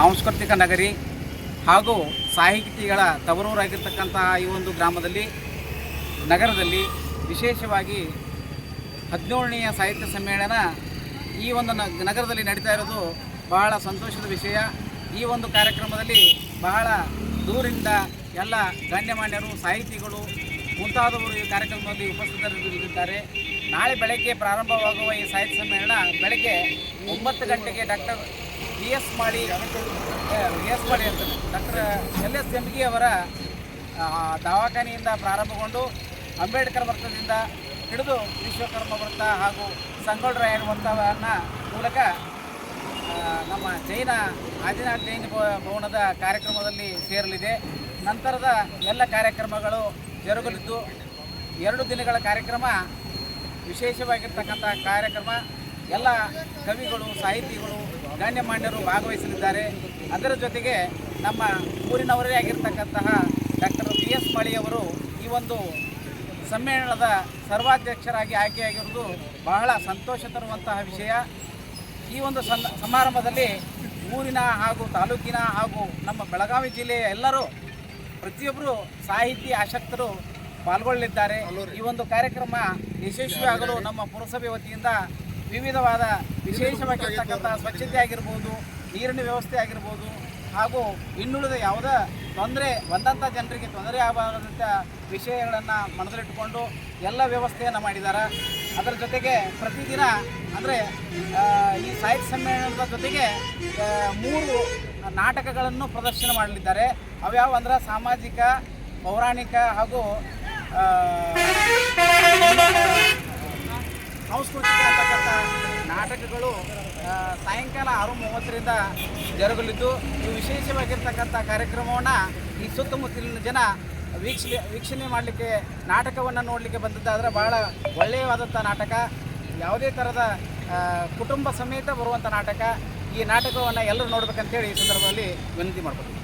ಸಾಂಸ್ಕೃತಿಕ ನಗರಿ ಹಾಗೂ ಸಾಹಿತಿಗಳ ತವರೂರಾಗಿರ್ತಕ್ಕಂತಹ ಈ ಒಂದು ಗ್ರಾಮದಲ್ಲಿ, ನಗರದಲ್ಲಿ ವಿಶೇಷವಾಗಿ ಹದಿನೇಳನೆಯ ಸಾಹಿತ್ಯ ಸಮ್ಮೇಳನ ಈ ಒಂದು ನಗರದಲ್ಲಿ ನಡೀತಾ ಇರೋದು ಬಹಳ ಸಂತೋಷದ ವಿಷಯ. ಈ ಒಂದು ಕಾರ್ಯಕ್ರಮದಲ್ಲಿ ಬಹಳ ದೂರಿಂದ ಎಲ್ಲ ಗಣ್ಯಮಾನ್ಯರು, ಸಾಹಿತಿಗಳು ಮುಂತಾದವರು ಈ ಕಾರ್ಯಕ್ರಮದಲ್ಲಿ ಉಪಸ್ಥಿತರಿದ್ದಾರೆ. ನಾಳೆ ಬೆಳಗ್ಗೆ ಪ್ರಾರಂಭವಾಗುವ ಈ ಸಾಹಿತ್ಯ ಸಮ್ಮೇಳನ ಬೆಳಗ್ಗೆ ಒಂಬತ್ತು ಗಂಟೆಗೆ ಡಾಕ್ಟರ್ ಎಸ್ ಮಾಡಿ ಬಿ ಎಸ್ ಮಾಡಿ ಅಂತ ಡಾಕ್ಟರ್ ಎಲ್ ಎಸ್ ಜಂಬಗಿ ಅವರ ದವಾಖಾನೆಯಿಂದ ಪ್ರಾರಂಭಗೊಂಡು ಅಂಬೇಡ್ಕರ್ ವೃತ್ತದಿಂದ ಹಿಡಿದು ವಿಶ್ವಕರ್ಮ ವೃತ್ತ ಹಾಗೂ ಸಂಗೊಳ್ರಾಯಣ ವೃತ್ತವನ್ನು ಮೂಲಕ ನಮ್ಮ ಜೈನ ಆದಿನಾಥ್ ಜೈನ ಭವ- ಭವನದ ಕಾರ್ಯಕ್ರಮದಲ್ಲಿ ಸೇರಲಿದೆ. ನಂತರದ ಎಲ್ಲ ಕಾರ್ಯಕ್ರಮಗಳು ಜರುಗಲಿದ್ದು ಎರಡು ದಿನಗಳ ಕಾರ್ಯಕ್ರಮ, ವಿಶೇಷವಾಗಿರ್ತಕ್ಕಂಥ ಕಾರ್ಯಕ್ರಮ. ಎಲ್ಲ ಕವಿಗಳು, ಸಾಹಿತಿಗಳು ಗಣ್ಯಮಾನ್ಯರು ಭಾಗವಹಿಸಲಿದ್ದಾರೆ. ಅದರ ಜೊತೆಗೆ ನಮ್ಮ ಊರಿನವರೇ ಆಗಿರ್ತಕ್ಕಂತಹ ಡಾಕ್ಟರ್ ಬಿ ಎಸ್ ಮಳಿಯವರು ಈ ಒಂದು ಸಮ್ಮೇಳನದ ಸರ್ವಾಧ್ಯಕ್ಷರಾಗಿ ಆಯ್ಕೆಯಾಗಿರುವುದು ಬಹಳ ಸಂತೋಷ ತರುವಂತಹ ವಿಷಯ. ಈ ಒಂದು ಸಮಾರಂಭದಲ್ಲಿ ಊರಿನ ಹಾಗೂ ತಾಲೂಕಿನ ಹಾಗೂ ನಮ್ಮ ಬೆಳಗಾವಿ ಜಿಲ್ಲೆಯ ಎಲ್ಲರೂ ಪ್ರತಿಯೊಬ್ಬರು ಸಾಹಿತಿ ಆಸಕ್ತರು ಪಾಲ್ಗೊಳ್ಳಲಿದ್ದಾರೆ. ಈ ಒಂದು ಕಾರ್ಯಕ್ರಮ ಯಶಸ್ವಿಯಾಗಲು ನಮ್ಮ ಪುರಸಭೆ ವತಿಯಿಂದ ವಿವಿಧವಾದ ವಿಶೇಷವಾಗಿರ್ತಕ್ಕಂಥ ಸ್ವಚ್ಛತೆ ಆಗಿರ್ಬೋದು, ನೀರಿನ ವ್ಯವಸ್ಥೆ ಆಗಿರ್ಬೋದು ಹಾಗೂ ಇನ್ನುಳಿದ ಯಾವುದೇ ತೊಂದರೆ, ಬಂದಂಥ ಜನರಿಗೆ ತೊಂದರೆ ಆಗಬಾರದಂಥ ವಿಷಯಗಳನ್ನು ಮನದಲ್ಲಿಟ್ಟುಕೊಂಡು ಎಲ್ಲ ವ್ಯವಸ್ಥೆಯನ್ನು ಮಾಡಿದ್ದಾರೆ ಅದರ ಜೊತೆಗೆ ಪ್ರತಿದಿನ ಅಂದರೆ ಈ ಸಾಹಿತ್ಯ ಸಮ್ಮೇಳನದ ಜೊತೆಗೆ ಮೂರು ನಾಟಕಗಳನ್ನು ಪ್ರದರ್ಶನ ಮಾಡಲಿದ್ದಾರೆ. ಅವ್ಯಾವ ಅಂದ್ರೆ ಸಾಮಾಜಿಕ, ಪೌರಾಣಿಕ ಹಾಗೂ ಸಾಂಸ್ಕೃತಿಕ ನಾಟಕಗಳು ಸಾಯಂಕಾಲ ಆರು ಮೂವತ್ತರಿಂದ ಜರುಗಲಿದ್ದು, ಇವು ವಿಶೇಷವಾಗಿರ್ತಕ್ಕಂಥ ಕಾರ್ಯಕ್ರಮವನ್ನು ಈ ಸುತ್ತಮುತ್ತಲಿನ ಜನ ವೀಕ್ಷಣೆ ವೀಕ್ಷಣೆ ಮಾಡಲಿಕ್ಕೆ, ನಾಟಕವನ್ನು ನೋಡಲಿಕ್ಕೆ ಬಂದದ್ದಾದರೆ ಬಹಳ ಒಳ್ಳೆಯವಾದಂಥ ನಾಟಕ. ಯಾವುದೇ ಥರದ ಕುಟುಂಬ ಸಮೇತ ಬರುವಂಥ ನಾಟಕ. ಈ ನಾಟಕವನ್ನು ಎಲ್ಲರೂ ನೋಡ್ಬೇಕಂತೇಳಿ ಈ ಸಂದರ್ಭದಲ್ಲಿ ವಿನಂತಿ ಮಾಡ್ಕೊತೀನಿ